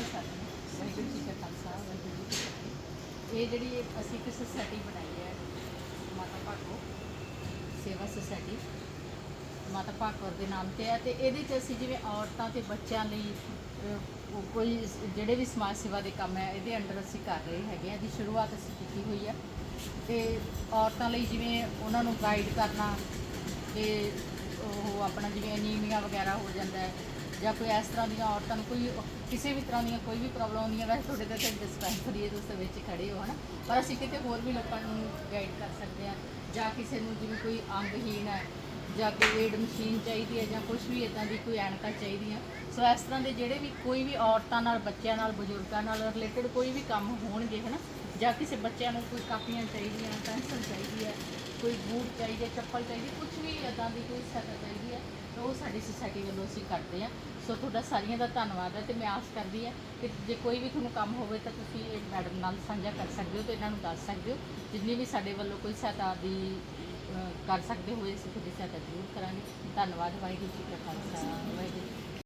ਅਕਾਲ sir Waheguru ji ਕਾ ਖਾਲਸਾ ਵਾਹਿਗੁਰੂ ਜੀ ਕੀ ਫਤਿਹ। ਇਹ ਜਿਹੜੀ ਇਹ ਅਸੀਂ ਇੱਕ ਸੁਸਾਇਟੀ ਬਣਾਈ ਹੈ ਮਾਤਾ ਭਾਗੋ ਸੇਵਾ ਸੁਸਾਇਟੀ ਮਾਤਾ ਭਾਗਵਰ ਦੇ ਨਾਮ ਤੇ ਹੈ ਤੇ ਇਹਦੇ 'ਚ ਅਸੀਂ ਜਿਵੇਂ ਔਰਤਾਂ ਤੇ ਬੱਚਿਆਂ ਲਈ ਅਹ, ਕੋਈ ਜਿਹੜੇ ਵੀ ਸਮਾਜ ਸੇਵਾ ਦੇ ਕੰਮ ਹੈ ਇਹਦੇ ਅੰਡਰ ਅਸੀਂ ਕਰ ਰਹੇ ਹੈਗੇ ਆ ਦੀ ਸ਼ੁਰੂਆਤ ਅਸੀਂ ਕੀਤੀ ਹੋਈ ਹੈ। ਤੇ ਔਰਤਾਂ ਲਈ ਜਿਵੇਂ ਉਹਨਾਂ ਨੂੰ ਗਾਈਡ ਕਰਨਾ ਤੇ ਉਹ ਆਪਣਾ ਜਿਵੇਂ ਅਨੀਮੀਆ ਵਗੈਰਾ ਹੋ ਜਾਂਦਾ ਹੈ ਜਾਂ ਕੋਈ ਇਸ ਤਰ੍ਹਾਂ ਦੀਆਂ ਔਰਤਾਂ ਨੂੰ ਕੋਈ ਕਿਸੇ ਵੀ ਤਰ੍ਹਾਂ ਦੀਆਂ ਕੋਈ ਵੀ ਪ੍ਰੋਬਲਮ ਹੁੰਦੀ ਹੈ ਵੈਸੇ ਤੁਹਾਡੇ ਤਾਂ ਇੱਥੇ ਡਿਸਪੈਂਸਰੀ ਹੈ ਤੁਸੀਂ ਵਿੱਚ ਖੜੇ ਹੋ, ਹਨਾ? ਪਰ ਅਸੀਂ ਕਿਤੇ ਹੋਰ ਵੀ ਲੋਕਾਂ ਨੂੰ ਗਾਈਡ ਕਰ ਸਕਦੇ ਹਾਂ, ਜਾਂ ਕਿਸੇ ਨੂੰ ਜਿਵੇਂ ਕੋਈ ਅੰਗਹੀਣ ਹੈ, ਜਾਂ ਕੋਈ ਏਡ ਮਸ਼ੀਨ ਚਾਹੀਦੀ ਹੈ, ਜਾਂ ਕੁਝ ਵੀ ਇਦਾਂ ਦੀ ਕੋਈ ਐਨਕਾਂ ਚਾਹੀਦੀਆਂ। ਸੋ ਇਸ ਤਰ੍ਹਾਂ ਦੇ ਜਿਹੜੇ ਵੀ ਕੋਈ ਵੀ ਔਰਤਾਂ ਨਾਲ, ਬੱਚਿਆਂ ਨਾਲ, ਬਜ਼ੁਰਗਾਂ ਨਾਲ ਰਿਲੇਟਡ ਕੋਈ ਵੀ ਕੰਮ ਹੋਣਗੇ, ਹਨਾ? ਜਾਂ ਕਿਸੇ ਬੱਚਿਆਂ ਨੂੰ ਕੋਈ ਕਾਪੀਆਂ ਚਾਹੀਦੀਆਂ, ਪੈਨਸਲ ਚਾਹੀਦੀ ਹੈ, ਕੋਈ ਬੂਟ ਚਾਹੀਦੇ, ਚੱਪਲ ਚਾਹੀਦੀ ਕੁਝ ਵੀ ਇਦਾਂ ਦੀ ਕੋਈ ਸਹਾਇਤਾ ਚਾਹੀਦੀ ਹੈ, ਤਾਂ ਉਹ ਸਾਡੀ ਸੁਸਾਇਟੀ ਵੱਲੋਂ ਅਸੀਂ ਕਰਦੇ ਹਾਂ। ਸੋ ਤੁਹਾਡਾ ਸਾਰਿਆਂ ਦਾ ਧੰਨਵਾਦ ਹੈ ਤੇ ਮੈਂ ਆਸ ਕਰਦੀ ਹਾਂ ਕਿ ਜੇ ਕੋਈ ਵੀ ਤੁਹਾਨੂੰ ਕੰਮ ਹੋਵੇ ਤਾਂ ਤੁਸੀਂ ਇਹ ਮੈਡਮ ਨਾਲ ਸਾਂਝਾ ਕਰ ਸਕਦੇ ਹੋ ਤੇ ਇਹਨਾਂ ਨੂੰ ਦੱਸ ਸਕਦੇ ਹੋ। ਜਿੰਨੀ ਵੀ ਸਾਡੇ ਵੱਲੋਂ ਕੋਈ ਸਹਾਇਤਾ ਦੀ ਕਰ ਸਕਦੇ ਹੋਏ ਅਸੀਂ ਤੁਹਾਡੀ ਸਹਾਇਤਾ ਜ਼ਰੂਰ ਕਰਾਂਗੇ। ਧੰਨਵਾਦ, ਵਾਹਿਗੁਰੂ ਜੀ ਕਾ ਖਾਲਸਾ, ਵਾਹਿਗੁਰੂ ਜੀ